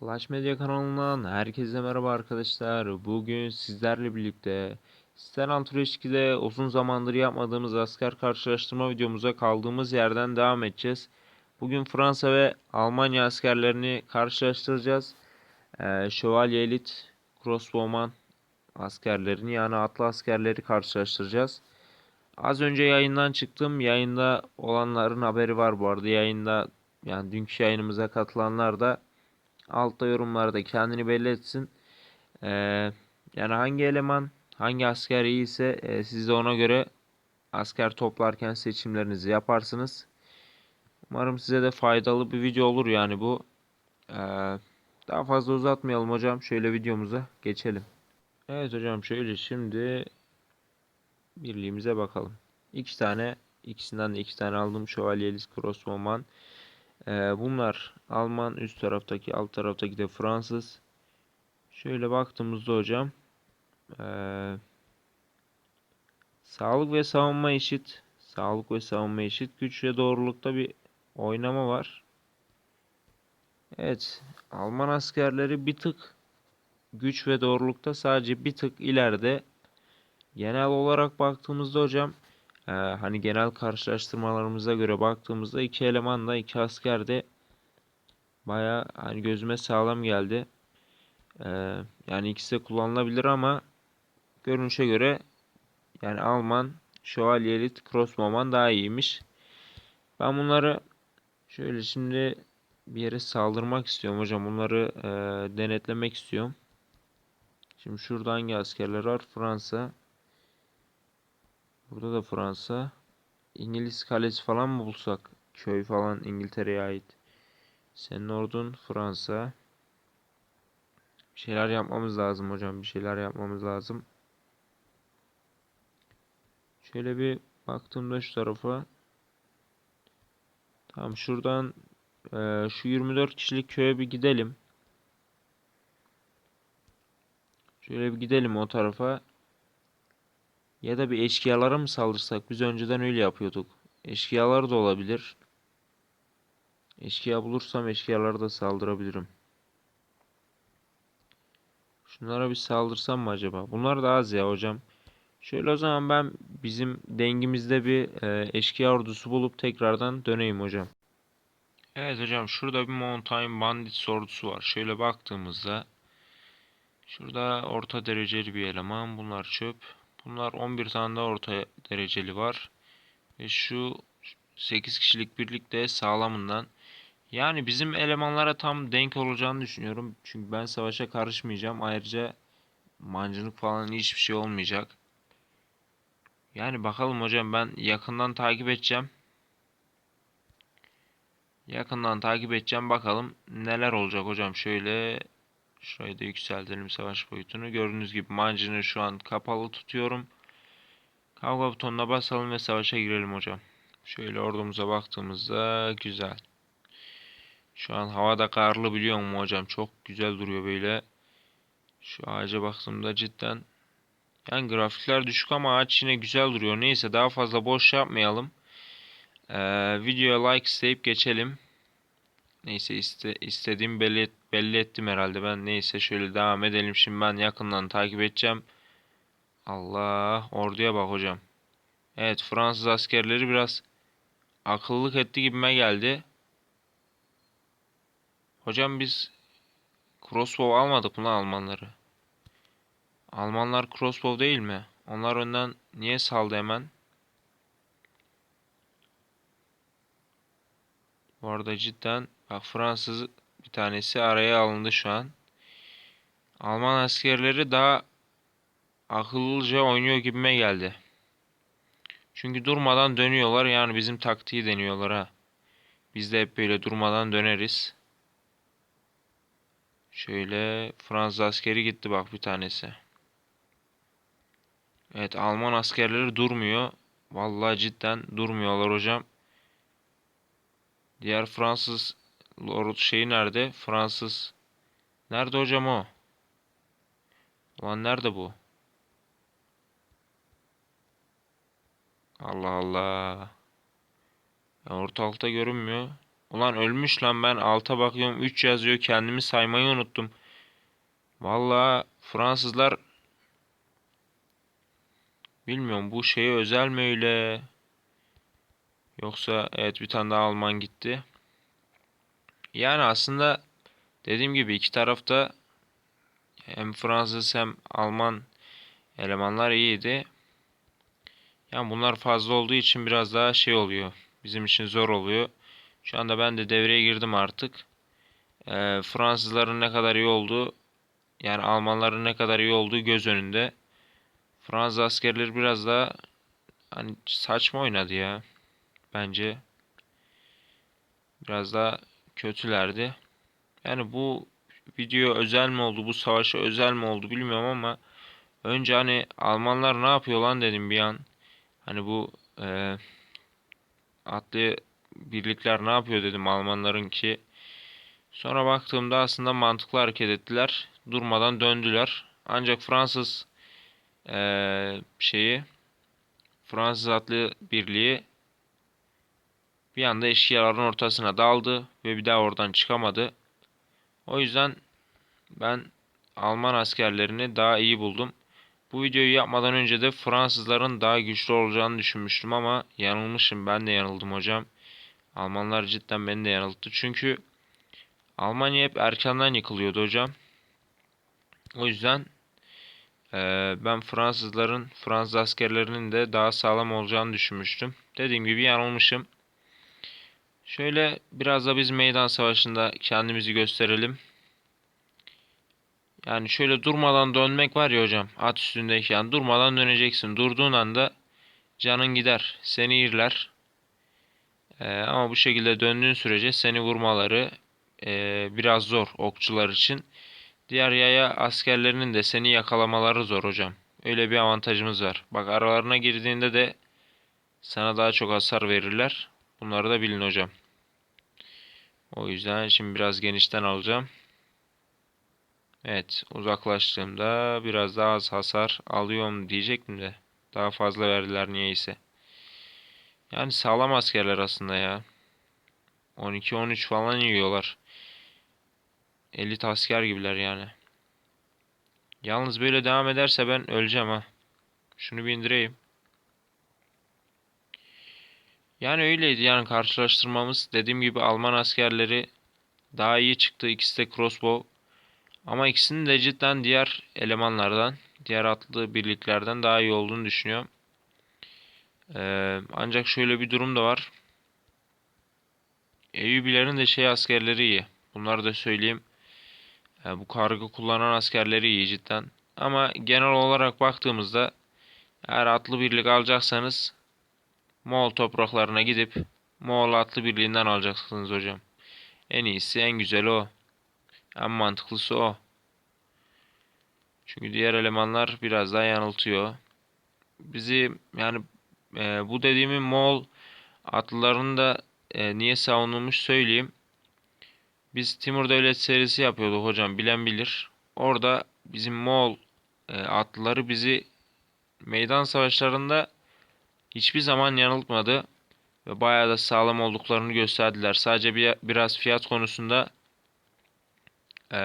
Clash Media kanalından herkese merhaba arkadaşlar. Bugün sizlerle birlikte Stenant 2'de uzun zamandır yapmadığımız asker karşılaştırma videomuza kaldığımız yerden devam edeceğiz. Bugün Fransa ve Almanya askerlerini karşılaştıracağız. Ee, Şövalye Elit Crossbowman askerlerini yani atlı askerleri karşılaştıracağız. Az önce yayından çıktım. Yayında olanların haberi var bu arada. Yayında yani dünkü yayınımıza katılanlar da altta yorumlarda kendini belli etsin. Ee, yani hangi eleman, hangi asker iyiyse e, siz de ona göre asker toplarken seçimlerinizi yaparsınız. Umarım size de faydalı bir video olur yani bu. Ee, daha fazla uzatmayalım hocam. Şöyle videomuza geçelim. Evet hocam şöyle şimdi birliğimize bakalım. İki tane, ikisinden de iki tane aldım. Şövalyelis Crossbowman. Ee, bunlar Alman üst taraftaki, alt taraftaki de Fransız. Şöyle baktığımızda hocam ee, sağlık ve savunma eşit. Sağlık ve savunma eşit. Güç ve doğrulukta bir oynama var. Evet, Alman askerleri bir tık güç ve doğrulukta sadece bir tık ileride. Genel olarak baktığımızda hocam ee, hani genel karşılaştırmalarımıza göre baktığımızda iki eleman da iki asker de baya hani gözüme sağlam geldi. Ee, yani ikisi de kullanılabilir ama görünüşe göre yani Alman Şövalyelit Crossbowman daha iyiymiş. Ben bunları şöyle şimdi bir yere saldırmak istiyorum hocam. Bunları e, denetlemek istiyorum. Şimdi şurada hangi askerler var? Fransa. Burada da Fransa. İngiliz kalesi falan mı bulsak? Köy falan İngiltere'ye ait. Senin ordun Fransa. Bir şeyler yapmamız lazım hocam. Bir şeyler yapmamız lazım. Şöyle bir baktığımda şu tarafa. Tamam şuradan e, şu 24 kişilik köye bir gidelim. Şöyle bir gidelim o tarafa. Ya da bir eşkıyalara mı saldırsak? Biz önceden öyle yapıyorduk. Eşkıyalar da olabilir. Eşkıya bulursam eşkıyalara da saldırabilirim. Şunlara bir saldırsam mı acaba? Bunlar da az ya hocam. Şöyle o zaman ben bizim dengimizde bir e, eşkıya ordusu bulup tekrardan döneyim hocam. Evet hocam şurada bir Mountain Bandits ordusu var. Şöyle baktığımızda şurada orta dereceli bir eleman. Bunlar çöp. Bunlar 11 tane de orta dereceli var. Ve şu 8 kişilik birlik de sağlamından. Yani bizim elemanlara tam denk olacağını düşünüyorum. Çünkü ben savaşa karışmayacağım. Ayrıca mancınık falan hiçbir şey olmayacak. Yani bakalım hocam ben yakından takip edeceğim. Yakından takip edeceğim bakalım neler olacak hocam. Şöyle Şurayı da yükseltelim savaş boyutunu. Gördüğünüz gibi mancını şu an kapalı tutuyorum. Kavga butonuna basalım ve savaşa girelim hocam. Şöyle ordumuza baktığımızda güzel. Şu an havada karlı biliyor musun hocam? Çok güzel duruyor böyle. Şu ağaca baktığımda cidden yani grafikler düşük ama ağaç yine güzel duruyor. Neyse daha fazla boş yapmayalım. Ee, videoya like isteyip geçelim. Neyse iste, istediğim belli, belli ettim herhalde ben. Neyse şöyle devam edelim. Şimdi ben yakından takip edeceğim. Allah orduya bak hocam. Evet Fransız askerleri biraz akıllık etti gibime geldi. Hocam biz crossbow almadık mı lan Almanları? Almanlar crossbow değil mi? Onlar önden niye saldı hemen? Bu arada cidden bak Fransız bir tanesi araya alındı şu an. Alman askerleri daha akıllıca oynuyor gibime geldi. Çünkü durmadan dönüyorlar. Yani bizim taktiği deniyorlar ha. Biz de hep böyle durmadan döneriz. Şöyle Fransız askeri gitti bak bir tanesi. Evet Alman askerleri durmuyor. Vallahi cidden durmuyorlar hocam. Diğer Fransız Lord şeyi nerede? Fransız. Nerede hocam o? Ulan nerede bu? Allah Allah. Ya ortalıkta görünmüyor. Ulan ölmüş lan ben alta bakıyorum 3 yazıyor kendimi saymayı unuttum. Vallahi Fransızlar bilmiyorum bu şeye özel mi öyle yoksa evet bir tane daha Alman gitti. Yani aslında dediğim gibi iki tarafta hem Fransız hem Alman elemanlar iyiydi. Yani bunlar fazla olduğu için biraz daha şey oluyor. Bizim için zor oluyor. Şu anda ben de devreye girdim artık. Ee, Fransızların ne kadar iyi olduğu yani Almanların ne kadar iyi olduğu göz önünde. Fransız askerleri biraz daha hani saçma oynadı ya. Bence biraz daha kötülerdi. Yani bu video özel mi oldu, bu savaşa özel mi oldu bilmiyorum ama önce hani Almanlar ne yapıyor lan dedim bir an. Hani bu e, atlı birlikler ne yapıyor dedim Almanların ki. Sonra baktığımda aslında mantıklı hareket ettiler. Durmadan döndüler. Ancak Fransız e, şeyi Fransız atlı birliği bir anda eşkıyaların ortasına daldı ve bir daha oradan çıkamadı. O yüzden ben Alman askerlerini daha iyi buldum. Bu videoyu yapmadan önce de Fransızların daha güçlü olacağını düşünmüştüm ama yanılmışım. Ben de yanıldım hocam. Almanlar cidden beni de yanılttı. Çünkü Almanya hep erkenden yıkılıyordu hocam. O yüzden e, ben Fransızların, Fransız askerlerinin de daha sağlam olacağını düşünmüştüm. Dediğim gibi yanılmışım. Şöyle biraz da biz meydan savaşında kendimizi gösterelim. Yani şöyle durmadan dönmek var ya hocam. At üstündeyken durmadan döneceksin. Durduğun anda canın gider. Seni yerler. Ee, ama bu şekilde döndüğün sürece seni vurmaları e, biraz zor okçular için. Diğer yaya askerlerinin de seni yakalamaları zor hocam. Öyle bir avantajımız var. Bak aralarına girdiğinde de sana daha çok hasar verirler. Bunları da bilin hocam. O yüzden şimdi biraz genişten alacağım. Evet uzaklaştığımda biraz daha az hasar alıyorum diyecektim de. Daha fazla verdiler niyeyse. Yani sağlam askerler aslında ya. 12-13 falan yiyorlar. Elit asker gibiler yani. Yalnız böyle devam ederse ben öleceğim ha. Şunu bir indireyim. Yani öyleydi yani karşılaştırmamız. Dediğim gibi Alman askerleri daha iyi çıktı. İkisi de crossbow. Ama ikisinin de cidden diğer elemanlardan, diğer atlı birliklerden daha iyi olduğunu düşünüyorum. Ee, ancak şöyle bir durum da var. Eyyubilerin de şey askerleri iyi. Bunları da söyleyeyim. Ee, bu kargı kullanan askerleri iyi cidden. Ama genel olarak baktığımızda eğer atlı birlik alacaksanız Moğol topraklarına gidip Moğol atlı birliğinden alacaksınız hocam. En iyisi, en güzeli o. En mantıklısı o. Çünkü diğer elemanlar biraz daha yanıltıyor. Bizi yani e, bu dediğimin Moğol atlılarını da e, niye savunulmuş söyleyeyim. Biz Timur Devlet serisi yapıyorduk hocam bilen bilir. Orada bizim Moğol e, atlıları bizi meydan savaşlarında hiçbir zaman yanıltmadı ve bayağı da sağlam olduklarını gösterdiler. Sadece bir, biraz fiyat konusunda e,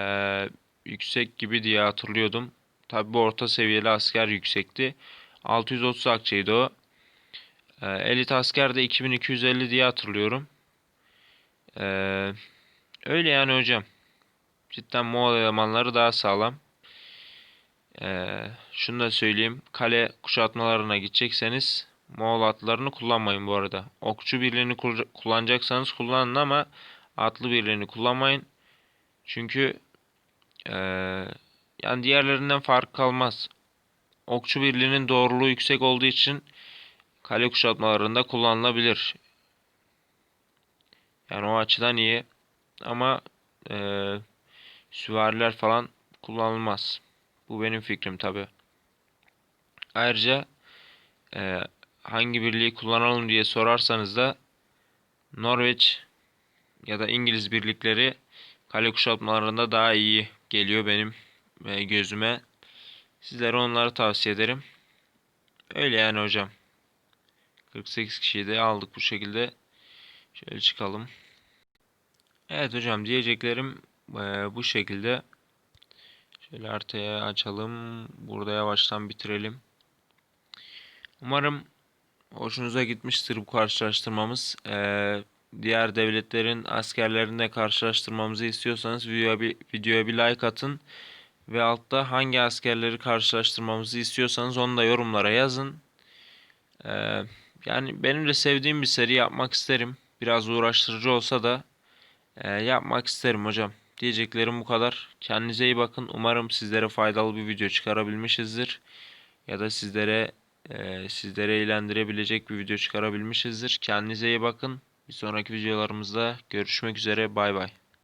yüksek gibi diye hatırlıyordum. Tabi bu orta seviyeli asker yüksekti. 630 akçeydi o. E, elit asker de 2250 diye hatırlıyorum. E, öyle yani hocam. Cidden Moğol elemanları daha sağlam. Ee, şunu da söyleyeyim. Kale kuşatmalarına gidecekseniz Moğol atlarını kullanmayın bu arada. Okçu birliğini kullanacaksanız kullanın ama atlı birliğini kullanmayın. Çünkü ee, yani diğerlerinden fark kalmaz. Okçu birliğinin doğruluğu yüksek olduğu için kale kuşatmalarında kullanılabilir. Yani o açıdan iyi. Ama ee, süvariler falan kullanılmaz. Bu benim fikrim tabi. Ayrıca e, hangi birliği kullanalım diye sorarsanız da Norveç ya da İngiliz birlikleri kale kuşatmalarında daha iyi geliyor benim e, gözüme. Sizlere onları tavsiye ederim. Öyle yani hocam. 48 kişiyi de aldık bu şekilde. Şöyle çıkalım. Evet hocam diyeceklerim eee, bu şekilde. Şöyle haritayı açalım. Burada yavaştan bitirelim. Umarım hoşunuza gitmiştir bu karşılaştırmamız. Eee, diğer devletlerin askerlerini de karşılaştırmamızı istiyorsanız videoya bir, videoya bir like atın. Ve altta hangi askerleri karşılaştırmamızı istiyorsanız onu da yorumlara yazın. Eee, yani benim de sevdiğim bir seri yapmak isterim. Biraz uğraştırıcı olsa da eee, yapmak isterim hocam. Diyeceklerim bu kadar. Kendinize iyi bakın. Umarım sizlere faydalı bir video çıkarabilmişizdir. Ya da sizlere eee, sizlere eğlendirebilecek bir video çıkarabilmişizdir. Kendinize iyi bakın. Bir sonraki videolarımızda görüşmek üzere. Bay bay.